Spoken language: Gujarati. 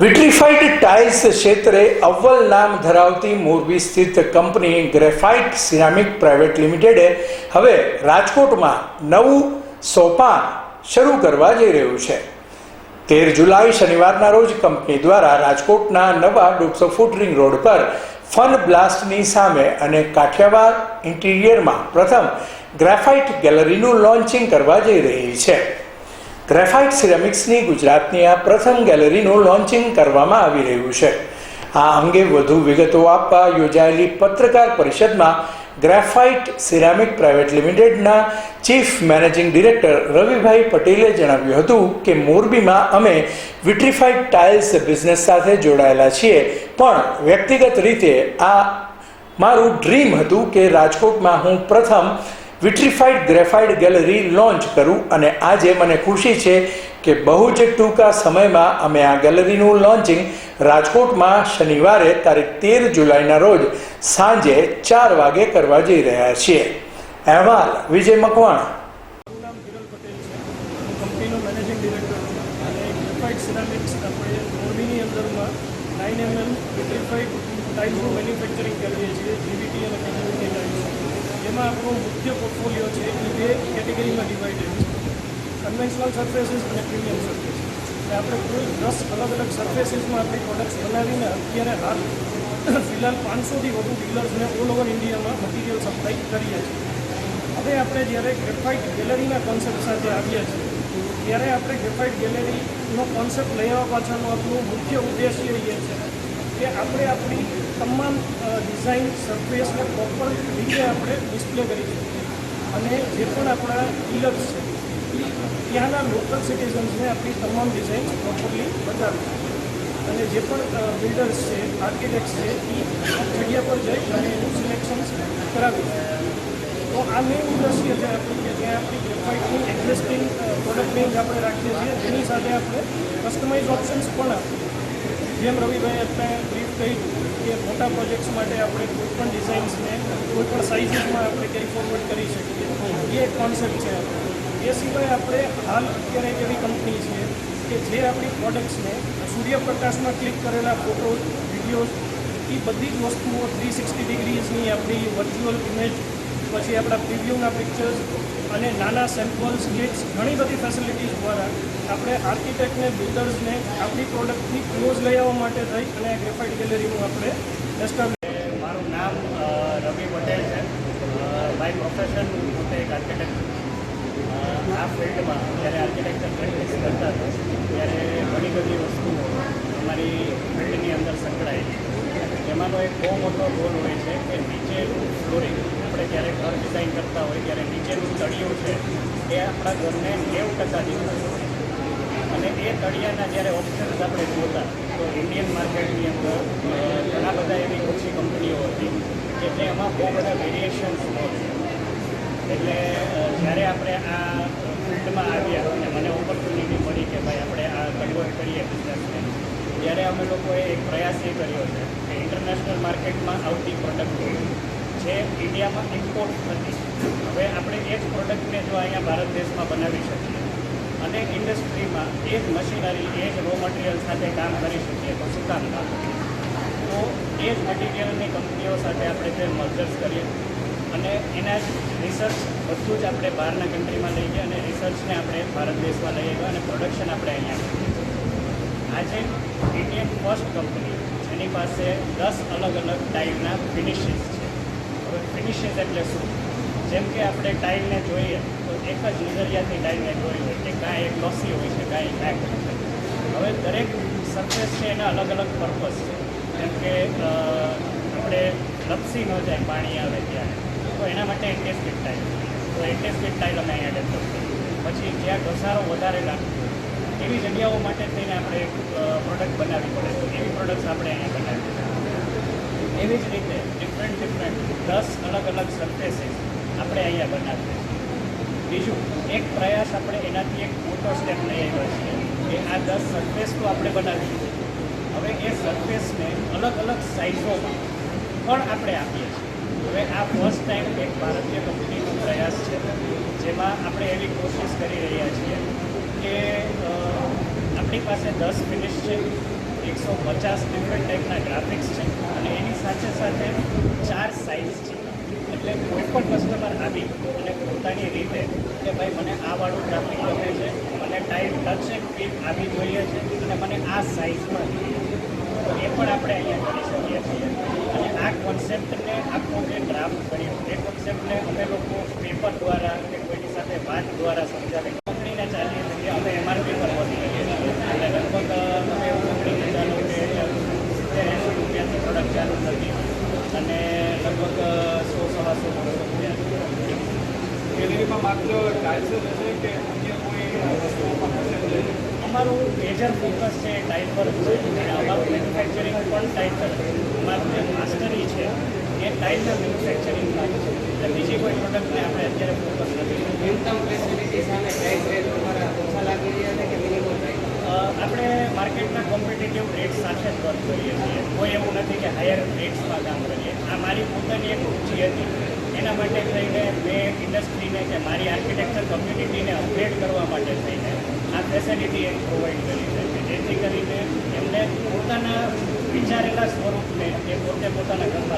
વિટ્રીફાઈડ ટાઇલ્સ ક્ષેત્રે અવ્વલ નામ ધરાવતી મોરબી સ્થિત કંપની ગ્રેફાઇટ સિરામિક પ્રાઇવેટ લિમિટેડે હવે રાજકોટમાં નવું સોપાન શરૂ કરવા જઈ રહ્યું છે. તેર જુલાઈ શનિવારના રોજ કંપની દ્વારા રાજકોટના નવા દોઢસો ફૂટ રિંગ રોડ પર ફન બ્લાસ્ટની સામે અને કાઠિયાવાડ ઇન્ટિરિયરમાં પ્રથમ ગ્રેફાઇટ ગેલેરીનું લોન્ચિંગ કરવા જઈ રહી છે. ગ્રેફાઇટ સિરામિક્સની ગુજરાતની આ પ્રથમ ગેલેરીનું લોન્ચિંગ કરવામાં આવી રહ્યું છે. આ અંગે વધુ વિગતો આપવા યોજાયેલી પત્રકાર પરિષદમાં ગ્રેફાઇટ સિરામિક પ્રાઇવેટ લિમિટેડના ચીફ મેનેજિંગ ડિરેક્ટર રવિભાઈ પટેલે જણાવ્યું હતું કે મોરબીમાં અમે વિટ્રીફાઈડ ટાઇલ્સ બિઝનેસ સાથે જોડાયેલા છીએ, પણ વ્યક્તિગત રીતે આ મારું ડ્રીમ હતું કે રાજકોટમાં હું પ્રથમ વિટ્રીફાઈડ ગ્રેફાઇડ ગેલેરી લોન્ચ કરું અને આજે મને ખુશી છે કે બહુ જ ટૂંકા સમયમાં અમે આ ગેલેરીનું લોન્ચિંગ રાજકોટમાં શનિવારે તારીખ તેર જુલાઈના રોજ સાંજે ચાર વાગે કરવા જઈ રહ્યા છીએ. અહેવાલ વિજય મકવાણા. ટાઇલ્સનું મેન્યુફેક્ચરિંગ કરીએ છીએ જીવીટી અને જેમાં આપણો મુખ્ય પોર્ટફોલિયો છે, એ બે કેટેગરીમાં ડિવાઇડેડ છે. કન્વેન્શનલ સર્ફેસીસ અને પ્રીમિયમ સર્ફેસીસ એટલે આપણે કુલ દસ અલગ અલગ સર્ફેસીસમાં આપણી પ્રોડક્ટ્સ બનાવીને અત્યારે હાલ ફિલહાલ પાંચસોથી વધુ ડીલર્સને ઓલ ઓવર ઇન્ડિયામાં મટીરિયલ સપ્લાય કરીએ છીએ હવે આપણે જ્યારે ગ્રેફાઇટ ગેલેરીના કોન્સેપ્ટ સાથે આવ્યા છીએ, ત્યારે આપણે ગ્રેફાઇટ ગેલેરીનો કોન્સેપ્ટ લઈ આવવા પાછળનો આપણો મુખ્ય ઉદ્દેશ્ય એ છે કે આપણે આપણી તમામ ડિઝાઇન સરફેસને પ્રોપર રીતે આપણે ડિસ્પ્લે કરી શકીએ. અને જે પણ આપણા ડીલર્સ છે, ત્યાંના લોકલ સિટીઝન્સને આપણી તમામ ડિઝાઇન પ્રોપરલી બતાવી અને જે પણ બિલ્ડર્સ છે આર્કિટેક્ટ્સ છે એ જગ્યા પર જઈ અને એનું સિલેક્શન કરાવી શકે. તો આ મેઇન ઇન્ડસ્ટ્રી છે આપણું કે જ્યાં આપણી ગ્રેફાઇટની એક્ઝિસ્ટિંગ પ્રોડક્ટ રેન્જ આપણે રાખીએ છીએ એની સાથે આપણે કસ્ટમાઇઝ ઓપ્શન્સ પણ આપીએ. જેમ રવિભાઈ અત્યારે બ્રીફ કર્યું કે મોટા પ્રોજેક્ટ્સ માટે આપણે કોઈ પણ ડિઝાઇન્સને કોઈ પણ સાઇઝીસમાં આપણે કેરી ફોરવર્ડ કરી શકીએ. એ એક કોન્સેપ્ટ છે એ સિવાય આપણે હાલ અત્યારે એક એવી કંપની છે કે જે આપણી પ્રોડક્ટ્સને સૂર્યપ્રકાશમાં ક્લિક કરેલા ફોટોઝ વિડીયોઝ એ બધી જ વસ્તુઓ થ્રી સિક્સટી ડિગ્રીઝની આપણી વર્ચ્યુઅલ ઇમેજ પછી આપણા પ્રિવ્યૂના પિક્ચર્સ અને નાના સેમ્પલ્સ કિટ્સ ઘણી બધી ફેસિલિટીઝ દ્વારા આપણે આર્કિટેક્ટને બિલ્ડર્સને આપણી પ્રોડક્ટની ક્લોઝ લઈ આવવા માટે થઈ અને ગ્રેફાઇટ ગેલેરીનું આપણે એસ્ટાબ્લિશ મારું નામ રવિ પટેલ છે. બાય પ્રોફેશન હું પોતે એક આર્કિટેક્ટ છું. આ ફિલ્ડમાં જ્યારે આર્કિટેક્ચર પ્રેક્ટિસ કરતા હતા, ત્યારે ઘણી બધી વસ્તુઓ અમારી ફિલ્ડની અંદર સંકળાયેલી. એમાંનો એક બહુ મોટો રોલ હોય છે કે નીચેનું ફ્લોરિંગ આપણે જ્યારે ઘર ડિઝાઇન કરતા હોય ત્યારે નીચેનું તળિયું છે, એ આપણા ઘરને નેવું ટકા દેખાતું છે. અને એ તળિયાના જ્યારે ઓપ્શન્સ આપણે જોતા, તો ઇન્ડિયન માર્કેટની અંદર ઘણા બધા એવી ઓછી કંપનીઓ હતી જે એમાં બહુ બધા વેરિએશન્સ એટલે જ્યારે આપણે આ ફિલ્ડમાં આવ્યા અને મને ઓપોર્ચ્યુનિટી મળી કે ભાઈ આપણે આ કન્વર્ટ કરીએ બિઝનેસને ત્યારે અમે લોકોએ એક પ્રયાસ એ કર્યો છે કે ઇન્ટરનેશનલ માર્કેટમાં આવતી પ્રોડક્ટો જે ઇન્ડિયામાં ઇમ્પોર્ટ નથી હવે આપણે એ જ પ્રોડક્ટને જો અહીંયા ભારત દેશમાં બનાવી શકીએ, અને ઇન્ડસ્ટ્રીમાં એ જ મશીનરી એ જ રો મટીરિયલ સાથે કામ કરી શકીએ, તો શું કામ ના? તો એ જ મટીરિયલની કંપનીઓ સાથે આપણે તે મર્જર્સ કરીએ, અને એના જ રિસર્ચ બધું જ આપણે બહારના કન્ટ્રીમાં લઈ ગયા અને રિસર્ચને આપણે ભારત દેશમાં લઈ આવ્યા, અને પ્રોડક્શન આપણે અહીંયા કરીએ. આજે ઇન્ડિયન ફર્સ્ટ કંપની જેની પાસે દસ અલગ અલગ ટાઈપના ફિનિશિસ છે. હવે ફિનિશિસ એટલે શું? જેમ કે આપણે ટાઇલને જોઈએ, તો એક જ નજરિયાથી ટાઇલને જોઈ હોય કે કાંઈ એક લોસી હોય છે કાંઈ ક્રેક હોય છે. હવે દરેક સરફેસ છે એના અલગ અલગ પર્પઝ છે. જેમ કે આપણે લપસી ન જાય, પાણી આવે ત્યારે, તો એના માટે એન્ટેસ્ટિક ટાઇલ તો એન્ટેસ્ટિક ટાઇલ અમે અહીંયા ડેવલપ કરી પછી જ્યાં ઘસારો વધારે લાગતો એવી જગ્યાઓ માટે થઈને આપણે એક પ્રોડક્ટ બનાવવી પડે તો એવી પ્રોડક્ટ્સ આપણે અહીંયા બનાવીએ એવી જ રીતે ડિફરન્ટ ડિફરન્ટ દસ અલગ અલગ સરફેસીસ આપણે અહીંયા બનાવીએ છીએ. બીજું, એક પ્રયાસ આપણે એનાથી એક મોટો સ્ટેપ લઈ આવ્યા છીએ કે આ દસ સરફેસ તો આપણે બનાવી દીધી હવે એ સરફેસને અલગ અલગ સાઇઝોમાં પણ આપણે આપીએ છીએ. હવે આ ફર્સ્ટ ટાઈમ એક ભારતીય કંપનીનો પ્રયાસ છે, જેમાં આપણે એવી કોશિશ કરી રહ્યા છીએ કે આપણી પાસે દસ ફિનિશ છે એકસો પચાસ ડિફરન્ટ ટાઈપના ગ્રાફિક્સ છે અને એની સાથે સાથે ચાર સાઇઝ છે. એટલે કોઈ પણ કસ્ટમર આવી અને પોતાની રીતે કે ભાઈ મને આ વાળું ગ્રાફિક ગમે છે, મને ટાઈપ ટચ ક્લિપ આવી જોઈએ છે અને મને આ સાઇઝમાં તો એ પણ આપણે અહીંયા કરી શકીએ છીએ. અને આ કોન્સેપ્ટને આખો જે ડ્રાફ્ટ કર્યો એ કોન્સેપ્ટને અમે લોકો પેપર દ્વારા કે કોઈની સાથે વાત દ્વારા સમજાવી કંપનીને ચાલીએ છીએ, અમે એમઆરપી પર પહોંચી શકીએ છીએ એટલે લગભગ અમે એવું કંપનીને ચાલો કે સિત્તેર એંસી રૂપિયાથી પ્રોડક્ટ ચાલુ થતી અને લગભગ સો સવાસો રૂપિયા ગેલેરીમાં માત્ર ટાઇલ્સ જ હશે કે અન્ય કોઈ વસ્તુઓ પણ હશે? અમારું મેજર ફોકસ છે ટાઇલ પર છે અને અમારું મેન્યુફેક્ચરિંગ પણ ટાઇલ પર છે અમારું જે માસ્ટરી છે એ ટાઇલના મેન્યુફેક્ચરિંગમાં છે. એટલે બીજી કોઈ પ્રોડક્ટને આપણે અત્યારે ફોકસ નથી. ન્યૂનતમ ફેસિલિટી સામે પ્રાઇસ રેટ તમારા ઓછા લાગી રહ્યા છે કે મિનિમમ પ્રાઇસ અ, આપણે માર્કેટના કોમ્પિટિટિવ રેટ સાથે જ વર્ક કરીએ છીએ. કોઈ એવું નથી કે હાયર રેટ્સમાં કામ કરીએ. આ મારી પોતાની એક રુચિ હતી. એના માટે થઈને મેં ઇન્ડસ્ટ્રીને કે મારી આર્કિટેક્ચર કમ્યુનિટીને અપગ્રેડ કરવા માટે થઈને આ ફેસિલિટી એક પ્રોવાઈડ કરી છે. કે જેથી કરીને એમને પોતાના વિચારેલા સ્વરૂપને એ પોતે પોતાના ઘરમાં